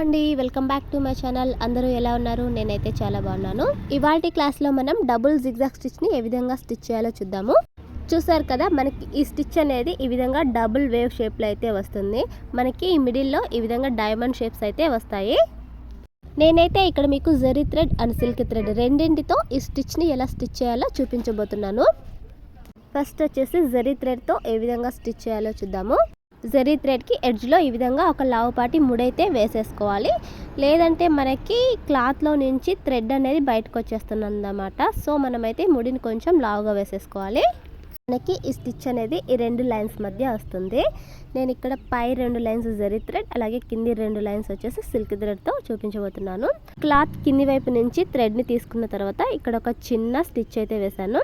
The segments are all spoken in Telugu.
అండి. Welcome back to my channel అందరూ ఎలా ఉన్నారు? నేనైతే చాలా బాగున్నాను. ఇవాళ క్లాస్లో మనం డబుల్ జిగ్జాగ్ స్టిచ్ని ఏ విధంగా స్టిచ్ చేయాలో చూద్దాము. చూసారు కదా మనకి ఈ స్టిచ్ అనేది ఈ విధంగా డబుల్ వేవ్ షేప్లో అయితే వస్తుంది. మనకి ఈ మిడిల్లో ఈ విధంగా డైమండ్ షేప్స్ అయితే వస్తాయి. నేనైతే ఇక్కడ మీకు zari thread and silk thread రెండింటితో ఈ స్టిచ్ని ఎలా స్టిచ్ చేయాలో చూపించబోతున్నాను. ఫస్ట్ వచ్చేసి జరీ థ్రెడ్తో ఏ విధంగా స్టిచ్ చేయాలో చూద్దాము. జరీ థ్రెడ్కి ఎడ్జ్లో ఈ విధంగా ఒక లావుపాటి ముడైతే వేసేసుకోవాలి. లేదంటే మనకి క్లాత్లో నుంచి థ్రెడ్ అనేది బయటకు వచ్చేస్తుంది అన్నమాట సో మనమైతే ముడిని కొంచెం లావుగా వేసేసుకోవాలి. మనకి ఈ స్టిచ్ అనేది ఈ రెండు లైన్స్ మధ్య వస్తుంది. నేను ఇక్కడ పై రెండు లైన్స్ జరీ థ్రెడ్ అలాగే కింది రెండు లైన్స్ వచ్చేసి సిల్క్ థ్రెడ్తో చూపించబోతున్నాను. క్లాత్ కింది వైపు నుంచి థ్రెడ్ని తీసుకున్న తర్వాత ఇక్కడ ఒక చిన్న స్టిచ్ అయితే వేశాను.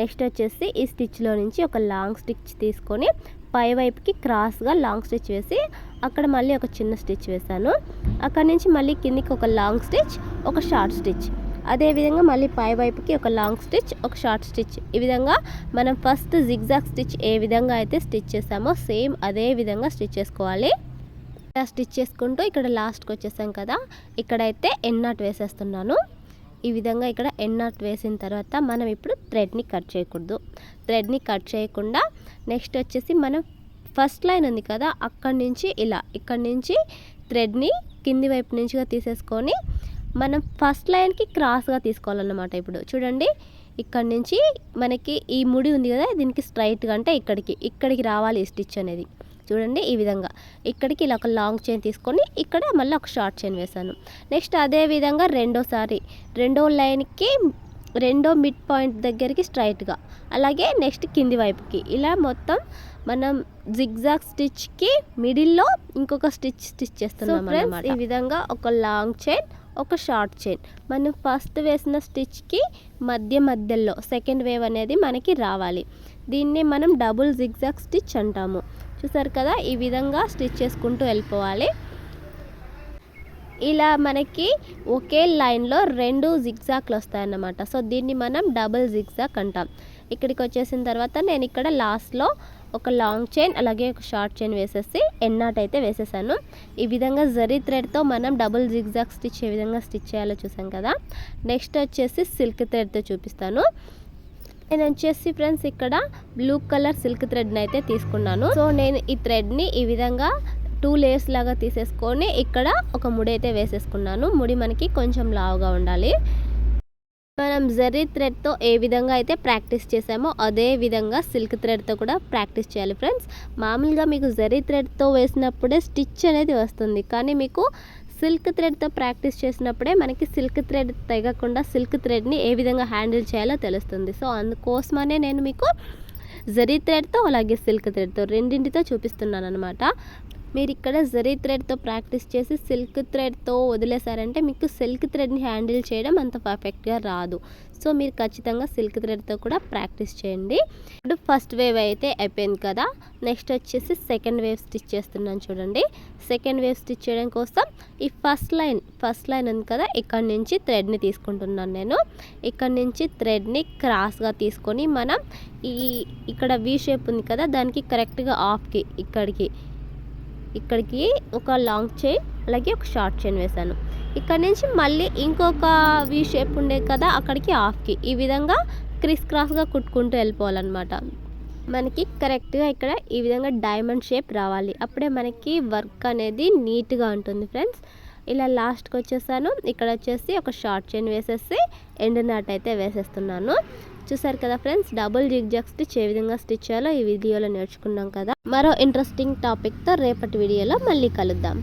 నెక్స్ట్ వచ్చేసి ఈ స్టిచ్లో నుంచి ఒక లాంగ్ స్టిచ్ తీసుకొని పై వైపుకి క్రాస్గా లాంగ్ స్టిచ్ వేసి అక్కడ మళ్ళీ ఒక చిన్న స్టిచ్ వేశాను. అక్కడ నుంచి మళ్ళీ కిందికి ఒక లాంగ్ స్టిచ్ ఒక షార్ట్ స్టిచ్. అదేవిధంగా మళ్ళీ పై వైపుకి ఒక లాంగ్ స్టిచ్ ఒక షార్ట్ స్టిచ్. ఈ విధంగా మనం ఫస్ట్ జిగ్జాగ్ స్టిచ్ ఏ విధంగా అయితే స్టిచ్ చేసామో సేమ్ అదే విధంగా స్టిచ్ చేసుకోవాలి. ఇలా స్టిచ్ చేసుకుంటూ ఇక్కడ లాస్ట్కి వచ్చేసాం కదా ఇక్కడైతే ఎన్నాట్ వేసేస్తున్నాను. ఈ విధంగా ఇక్కడ ఎన్నాట్ వేసిన తర్వాత మనం ఇప్పుడు థ్రెడ్ని కట్ చేయకూడదు. థ్రెడ్ని కట్ చేయకుండా నెక్స్ట్ వచ్చేసి మనం ఫస్ట్ లైన్ ఉంది కదా అక్కడి నుంచి ఇలా ఇక్కడి నుంచి థ్రెడ్ని కింది వైపు నుంచిగా తీసేసుకొని మనం ఫస్ట్ లైన్కి క్రాస్గా తీసుకోవాలన్నమాట ఇప్పుడు. చూడండి ఇక్కడ నుంచి మనకి ఈ ముడి ఉంది కదా దీనికి స్ట్రైట్గా అంటే ఇక్కడికి ఇక్కడికి రావాలి ఈ స్టిచ్ అనేది. చూడండి ఈ విధంగా. ఇక్కడికి ఇలా ఒక లాంగ్ చైన్ తీసుకొని ఇక్కడ మళ్ళీ ఒక షార్ట్ చైన్ వేసాను నెక్స్ట్ అదే విధంగా రెండోసారి రెండో లైన్కి రెండో మిడ్ పాయింట్ దగ్గరికి స్ట్రైట్గా అలాగే నెక్స్ట్ కింది వైపుకి. ఇలా మొత్తం మనం జిగ్జాగ్ స్టిచ్కి మిడిల్లో ఇంకొక స్టిచ్ స్టిచ్ చేస్తున్నాం ఈ విధంగా ఒక లాంగ్ చైన్ ఒక షార్ట్ చైన్ మనం ఫస్ట్ వేసిన స్టిచ్కి మధ్య మధ్యలో సెకండ్ వేవ్ అనేది మనకి రావాలి. దీన్ని మనం డబుల్ జిగ్జాగ్ స్టిచ్ అంటాము. చూసారు కదా? ఈ విధంగా స్టిచ్ చేసుకుంటూ వెళ్ళిపోవాలి. ఇలా మనకి ఒకే లైన్లో రెండు జిగ్జాక్లు వస్తాయన్నమాట. సో దీన్ని మనం డబుల్ జిగ్జాక్ అంటాం. ఇక్కడికి వచ్చేసిన తర్వాత నేను ఇక్కడ లాస్ట్లో ఒక లాంగ్ చైన్ అలాగే ఒక షార్ట్ చైన్ వేసేసి ఎన్నాట్ అయితే వేసేసాను. ఈ విధంగా జరీ థ్రెడ్తో మనం డబుల్ జిగ్జాక్ స్టిచ్ ఏ విధంగా స్టిచ్ చేయాలో చూసాం కదా? నెక్స్ట్ వచ్చేసి సిల్క్ థ్రెడ్తో చూపిస్తాను. నేను వచ్చేసి ఫ్రెండ్స్ ఇక్కడ బ్లూ కలర్ సిల్క్ థ్రెడ్ని అయితే తీసుకున్నాను. సో నేను ఈ థ్రెడ్ని ఈ విధంగా టూ లేయర్స్ లాగా తీసేసుకొని ఇక్కడ ఒక ముడి అయితే వేసేసుకున్నాను. ముడి మనకి కొంచెం లావుగా ఉండాలి. మనం జరీ థ్రెడ్తో ఏ విధంగా అయితే ప్రాక్టీస్ చేసామో అదే విధంగా సిల్క్ థ్రెడ్తో కూడా ప్రాక్టీస్ చేయాలి ఫ్రెండ్స్. మామూలుగా మీకు జరీ థ్రెడ్తో వేసినప్పుడే స్టిచ్ అనేది వస్తుంది. కానీ మీకు సిల్క్ థ్రెడ్తో ప్రాక్టీస్ చేసినప్పుడే మనకి సిల్క్ థ్రెడ్ తెగకుండా సిల్క్ థ్రెడ్ని ఏ విధంగా హ్యాండిల్ చేయాలో తెలుస్తుంది. సో అందుకోసమనే నేను మీకు జరీ థ్రెడ్తో అలాగే సిల్క్ థ్రెడ్తో రెండింటితో చూపిస్తున్నాను అనమాట మీరు ఇక్కడ జరీ థ్రెడ్తో ప్రాక్టీస్ చేసి సిల్క్ థ్రెడ్తో వదిలేసారంటే మీకు సిల్క్ థ్రెడ్ని హ్యాండిల్ చేయడం అంత పర్ఫెక్ట్గా రాదు. సో మీరు ఖచ్చితంగా సిల్క్ థ్రెడ్తో కూడా ప్రాక్టీస్ చేయండి. ఇప్పుడు ఫస్ట్ వేవ్ అయితే అయిపోయింది కదా. నెక్స్ట్ వచ్చేసి సెకండ్ వేవ్ స్టిచ్ చేస్తున్నాను చూడండి. సెకండ్ వేవ్ స్టిచ్ చేయడం కోసం ఈ ఫస్ట్ లైన్ ఫస్ట్ లైన్ ఉంది కదా ఇక్కడ నుంచి థ్రెడ్ని తీసుకుంటున్నాను నేను. ఇక్కడ నుంచి థ్రెడ్ని క్రాస్గా తీసుకొని మనం ఈ ఇక్కడ వీ షేప్ ఉంది కదా దానికి కరెక్ట్గా ఆఫ్కి ఇక్కడికి ఇక్కడికి ఒక లాంగ్ చైన్ అలాగే ఒక షార్ట్ చైన్ వేశాను. ఇక్కడ నుంచి మళ్ళీ ఇంకొక వీ షేప్ ఉండే కదా అక్కడికి హాఫ్కి ఈ విధంగా క్రిస్ క్రాస్గా కుట్టుకుంటూ వెళ్ళిపోవాలన్నమాట. మనకి కరెక్ట్గా ఇక్కడ ఈ విధంగా డైమండ్ షేప్ రావాలి. అప్పుడే మనకి వర్క్ అనేది నీట్గా ఉంటుంది ఫ్రెండ్స్ ఇలా లాస్ట్కి వచ్చేసాను. ఇక్కడ వచ్చేసి ఒక షార్ట్ చైన్ వేసేసి ఎండ్ నాట్ అయితే వేసేస్తున్నాను. చూసారు కదా ఫ్రెండ్స్ డబుల్ జిగ్జాగ్ స్టిచ్ ఏ విధంగా స్టిచ్ చేయాలో ఈ వీడియోలో నేర్చుకున్నాం కదా. మరో ఇంట్రెస్టింగ్ టాపిక్తో రేపటి వీడియోలో మళ్ళీ కలుద్దాం.